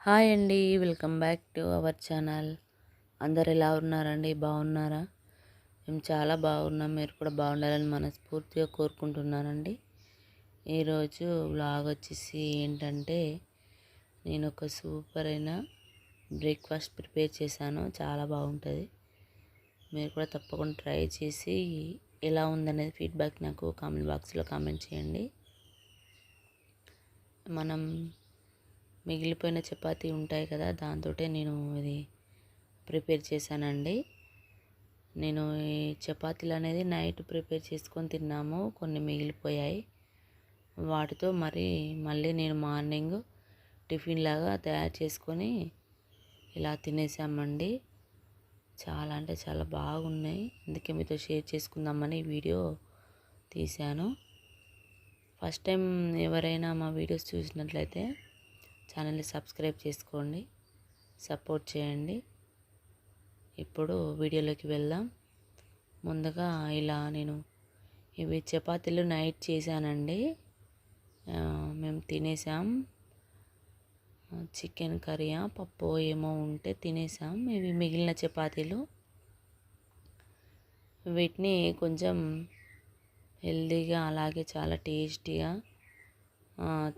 Hi అండి welcome back to our channel. అందరు ఎలా ఉన్నారండి? బాగున్నారా? మేము చాలా బాగున్నాం. మీరు కూడా బాగుండాలని మనస్ఫూర్తిగా కోరుకుంటున్నానండి. ఈరోజు వ్లాగ్ వచ్చేసి ఏంటంటే నేను ఒక సూపర్ అయిన బ్రేక్ఫాస్ట్ ప్రిపేర్ చేశాను. చాలా బాగుంటుంది. మీరు కూడా తప్పకుండా ట్రై చేసి ఎలా ఉందనేది ఫీడ్బ్యాక్ నాకు కామెంట్ బాక్స్లో కామెంట్ చేయండి. మనం మిగిలిపోయిన చపాతీ ఉంటాయి కదా దాంతో నేను ఇది ప్రిపేర్ చేశానండి. నేను ఈ చపాతీలు అనేది నైట్ ప్రిపేర్ చేసుకొని తిన్నాము కొన్ని మిగిలిపోయాయి. వాటితో మరి మళ్ళీ నేను మార్నింగ్ టిఫిన్ లాగా తయారు చేసుకొని ఇలా తినేసామండి. చాలా అంటే చాలా బాగున్నాయి. అందుకే మీతో షేర్ చేసుకుందామని వీడియో తీశాను. ఫస్ట్ టైం ఎవరైనా మా వీడియోస్ చూసినట్లయితే ఛానల్ని సబ్స్క్రైబ్ చేసుకోండి సపోర్ట్ చేయండి. ఇప్పుడు వీడియోలోకి వెళ్దాం. ముందుగా ఇలా నేను ఇవి చపాతీలు నైట్ చేశానండి. మేము తినేసాం. చికెన్ కర్రీయా పప్పు ఏమో ఉంటే తినేసాం. ఇవి మిగిలిన చపాతీలు. వీటిని కొంచెం హెల్దీగా అలాగే చాలా టేస్టీగా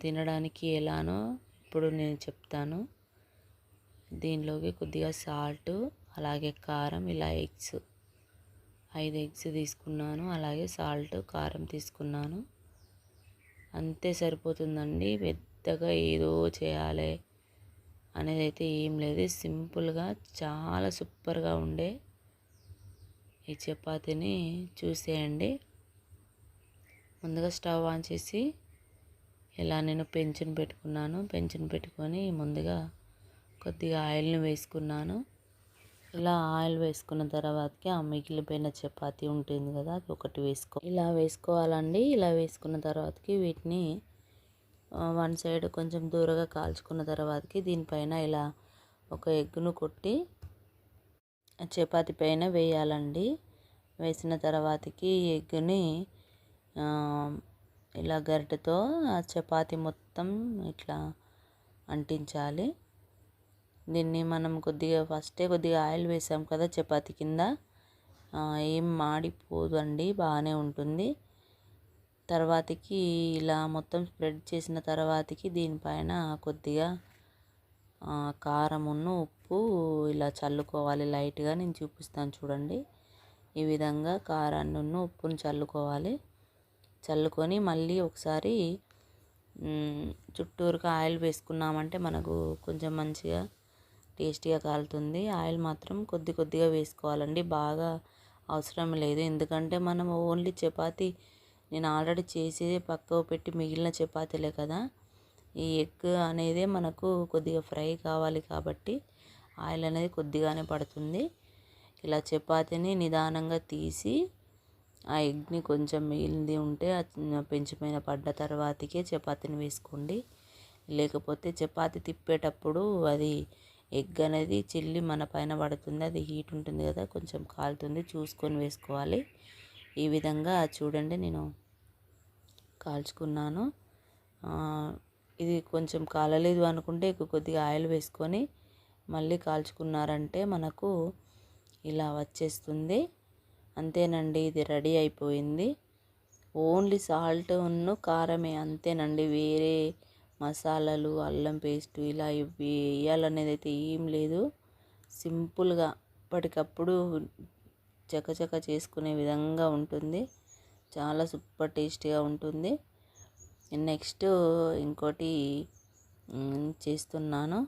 తినడానికి ఎలానో ఇప్పుడు నేను చెప్తాను. దీనిలోకి కొద్దిగా సాల్ట్ అలాగే కారం ఇలా ఎగ్స్ ఐదు ఎగ్స్ తీసుకున్నాను. అలాగే సాల్ట్ కారం తీసుకున్నాను. అంతే సరిపోతుందండి. పెద్దగా ఏదో చేయాలి అనేది అయితే ఏం లేదు. సింపుల్గా చాలా సూపర్గా ఉండే ఈ చపాతీని చూసేయండి. ముందుగా స్టవ్ ఆన్ చేసి ఇలా నేను పెంచిన పెట్టుకున్నాను. పెంచిన పెట్టుకొని ముందుగా కొద్దిగా ఆయిల్ని వేసుకున్నాను. ఇలా ఆయిల్ వేసుకున్న తర్వాతకి ఆ మిగిలిపోయిన చపాతీ ఉంటుంది కదా అది ఒకటి వేసుకో. ఇలా వేసుకోవాలండి. ఇలా వేసుకున్న తర్వాతకి వీటిని వన్ సైడ్ కొంచెం దూరగా కాల్చుకున్న తర్వాతకి దీనిపైన ఇలా ఒక ఎగ్గును కొట్టి చపాతీ పైన వేయాలండి. వేసిన తర్వాతకి ఎగ్గుని ఇలా గరిటెతో ఆ చపాతి మొత్తం ఇట్లా అంటించాలి. దీన్ని మనం కొద్దిగా ఫస్టే కొద్దిగా ఆయిల్ వేసాం కదా చపాతి కింద. ఏం మాడిపోదు అండి బాగానే ఉంటుంది. తర్వాతకి ఇలా మొత్తం స్ప్రెడ్ చేసిన తర్వాతకి దీనిపైన కొద్దిగా కారమును ఉప్పు ఇలా చల్లుకోవాలి లైట్గా. నేను చూపిస్తాను చూడండి. ఈ విధంగా కారాన్ని ఉప్పును చల్లుకోవాలి. చల్లుకొని మళ్ళీ ఒకసారి చుట్టూరుగా ఆయిల్ వేసుకున్నామంటే మనకు కొంచెం మంచిగా టేస్టీగా కాలుతుంది. ఆయిల్ మాత్రం కొద్ది కొద్దిగా వేసుకోవాలండి. బాగా అవసరం లేదు. ఎందుకంటే మనం ఓన్లీ చపాతి నేను ఆల్రెడీ చేసి పక్కకు పెట్టి మిగిలిన చపాతీలే కదా. ఈ ఎగ్ అనేది మనకు కొద్దిగా ఫ్రై కావాలి కాబట్టి ఆయిల్ అనేది కొద్దిగానే పడుతుంది. ఇలా చపాతీని నిదానంగా తీసి ఆ ఎగ్ని కొంచెం మిగిలింది ఉంటే పెంచి పైన పడ్డ తర్వాతకే చపాతీని వేసుకోండి. లేకపోతే చపాతి తిప్పేటప్పుడు అది ఎగ్ అనేది చిల్లి మన పైన పడుతుంది అది హీట్ ఉంటుంది కదా కొంచెం కాలుతుంది చూసుకొని వేసుకోవాలి. ఈ విధంగా చూడండి నేను కాల్చుకున్నాను. ఇది కొంచెం కాలలేదు అనుకుంటే కొద్దిగా ఆయిల్ వేసుకొని మళ్ళీ కాల్చుకున్నారంటే మనకు ఇలా వచ్చేస్తుంది. అంతేనండి ఇది రెడీ అయిపోయింది. ఓన్లీ సాల్ట్ ఉన్ను కారమే అంతేనండి. వేరే మసాలాలు అల్లం పేస్ట్ ఇలా వేయాలనేది అయితే ఏం లేదు. సింపుల్గా అప్పటికప్పుడు చకచక చేసుకునే విధంగా ఉంటుంది. చాలా సూపర్ టేస్టీగా ఉంటుంది. నెక్స్ట్ ఇంకోటి చేస్తున్నాను.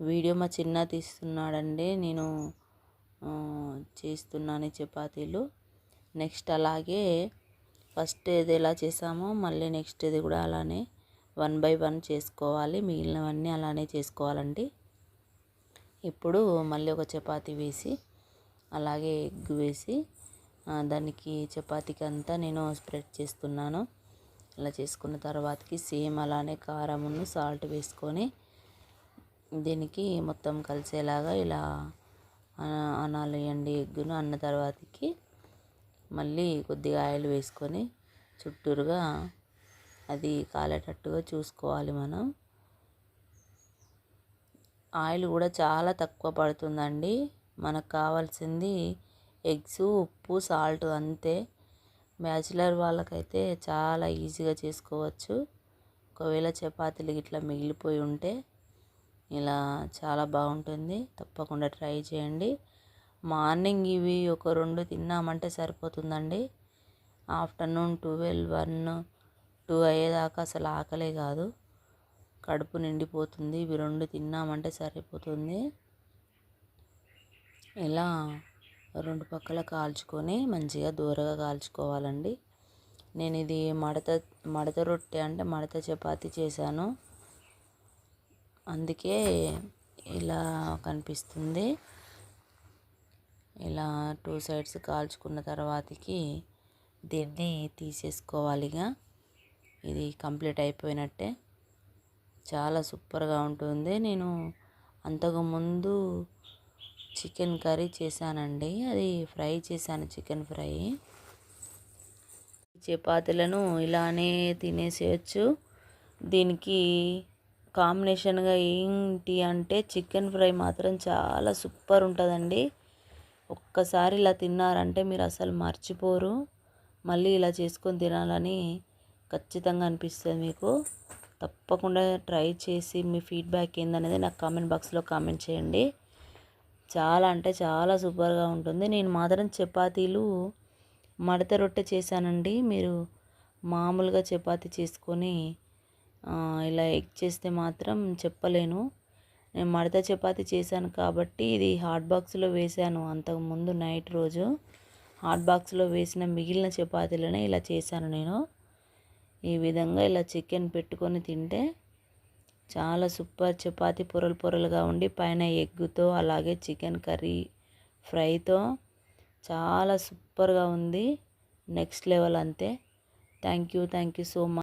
వీడియో మా చిన్న తీస్తున్నాడండి. నేను చేస్తున్నాను చపాతీలు. నెక్స్ట్ అలాగే ఫస్ట్ ఇది ఎలా చేసామో మళ్ళీ నెక్స్ట్ ఇది కూడా అలానే వన్ బై వన్ చేసుకోవాలి. మిగిలినవన్నీ అలానే చేసుకోవాలండి. ఇప్పుడు మళ్ళీ ఒక చపాతీ వేసి అలాగే ఎగ్ వేసి దానికి చపాతీకి అంతా నేను స్ప్రెడ్ చేస్తున్నాను. అలా చేసుకున్న తర్వాతకి సేమ్ అలానే కారమును సాల్ట్ వేసుకొని దీనికి మొత్తం కలిసేలాగా ఇలా అనాలు వేయండి ఎగ్గును అన్న తర్వాతకి మళ్ళీ కొద్దిగా ఆయిల్ వేసుకొని చుట్టూరుగా అది కాలేటట్టుగా చూసుకోవాలి మనం. ఆయిల్ కూడా చాలా తక్కువ పడుతుందండి. మనకు కావాల్సింది ఎగ్స్ ఉప్పు సాల్ట్ అంతే. బ్యాచిలర్ వాళ్ళకైతే చాలా ఈజీగా చేసుకోవచ్చు. ఒకవేళ చపాతీలు ఇట్లా మిగిలిపోయి ఉంటే ఇలా చాలా బాగుంటుంది. తప్పకుండా ట్రై చేయండి. మార్నింగ్ ఇవి ఒక రెండు తిన్నామంటే సరిపోతుందండి. ఆఫ్టర్నూన్ ట్వెల్వ్ వన్ టూ అయ్యేదాకా అసలు ఆకలే కాదు. కడుపు నిండిపోతుంది. ఇవి రెండు తిన్నామంటే సరిపోతుంది. ఇలా రెండు పక్కల కాల్చుకొని మంచిగా దూరగా కాల్చుకోవాలండి. నేను ఇది మడత మడత రొట్టె అంటే మడత చపాతి చేశాను. అందుకే ఇలా కనిపిస్తుంది. ఇలా టూ సైడ్స్ కాల్చుకున్న తర్వాతకి దీన్ని తీసేసుకోవాలిగా. ఇది కంప్లీట్ అయిపోయినట్టే. చాలా సూపర్గా ఉంటుంది. నేను అంతకుముందు చికెన్ కర్రీ చేశానండి. అది ఫ్రై చేశాను చికెన్ ఫ్రై. చపాతీలను ఇలానే తినేసేయచ్చు. దీనికి కాంబినేషన్గా ఏంటి అంటే చికెన్ ఫ్రై మాత్రం చాలా సూపర్ ఉంటుందండి. ఒక్కసారి ఇలా తిన్నారంటే మీరు అసలు మర్చిపోరు. మళ్ళీ ఇలా చేసుకొని తినాలని ఖచ్చితంగా అనిపిస్తుంది మీకు. తప్పకుండా ట్రై చేసి మీ ఫీడ్బ్యాక్ ఏందనేది నాకు కామెంట్ బాక్స్లో కామెంట్ చేయండి. చాలా అంటే చాలా సూపర్గా ఉంటుంది. నేను మాత్రం చపాతీలు మడత రొట్టె చేశానండి. మీరు మామూలుగా చపాతీ చేసుకొని ఇలా ఎగ్ చేస్తే మాత్రం చెప్పలేను. నేను మడత చపాతి చేశాను కాబట్టి ఇది హాట్ బాక్స్లో వేశాను అంతకుముందు నైట్ రోజు. హాట్ బాక్స్లో వేసిన మిగిలిన చపాతీలనే ఇలా చేశాను నేను. ఈ విధంగా ఇలా చికెన్ పెట్టుకొని తింటే చాలా సూపర్ చపాతీ పొరలు పొరలుగా ఉండి పైన ఎగ్గుతో అలాగే చికెన్ కర్రీ ఫ్రైతో చాలా సూపర్గా ఉంది. నెక్స్ట్ లెవెల్ అంతే. Thank you thank you so much